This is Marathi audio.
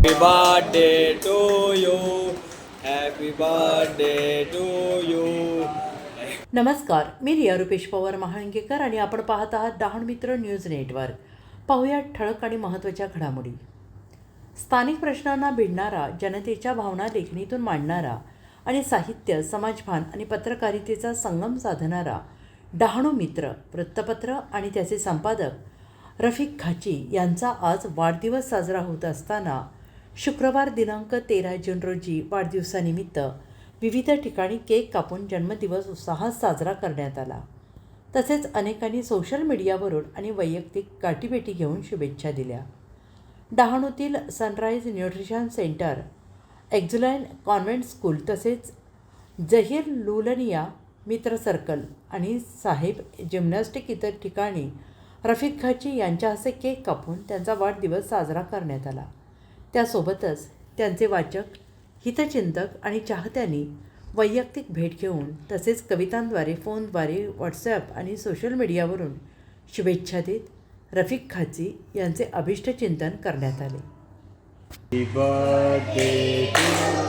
Happy birthday to you. Happy birthday to you. नमस्कार मी रिया रुपेश पवार महाळंगेकर आणि आपण पाहत आहात डहाण मित्र न्यूज नेटवर्क पाहूया ठळक आणि महत्त्वाच्या घडामोडी स्थानिक प्रश्नांना भिडणारा जनतेच्या भावना लेखणीतून मांडणारा आणि साहित्य समाजभान आणि पत्रकारितेचा संगम साधणारा डहाणू मित्र वृत्तपत्र आणि त्याचे संपादक रफिक खाची यांचा आज वाढदिवस साजरा होत असताना शुक्रवार दिनांक तेरा जून रोजी वाढदिवसानिमित्त विविध ठिकाणी केक कापून जन्मदिवस उत्साहात साजरा करण्यात आला. तसेच अनेकांनी सोशल मीडियावरून आणि वैयक्तिक गाठीभेटी घेऊन शुभेच्छा दिल्या. डहाणूतील सनराईज न्यूट्रिशन सेंटर एक्झुलाईन कॉन्व्हेंट स्कूल तसेच जहीर लुलनिया मित्र सर्कल आणि साहेब जिम्नॅस्टिक इतर ठिकाणी रफिक खाची यांच्या हस्ते केक कापून त्यांचा वाढदिवस साजरा करण्यात आला. त्यासोबतच त्यांचे वाचक हितचिंतक आणि चाहत्यांनी वैयक्तिक भेट घेऊन तसेच कवितांद्वारे फोनद्वारे व्हॉट्सॲप आणि सोशल मीडियावरून शुभेच्छा देत रफिक खाची यांचे अभिष्टचिंतन करण्यात आले. Happy birthday to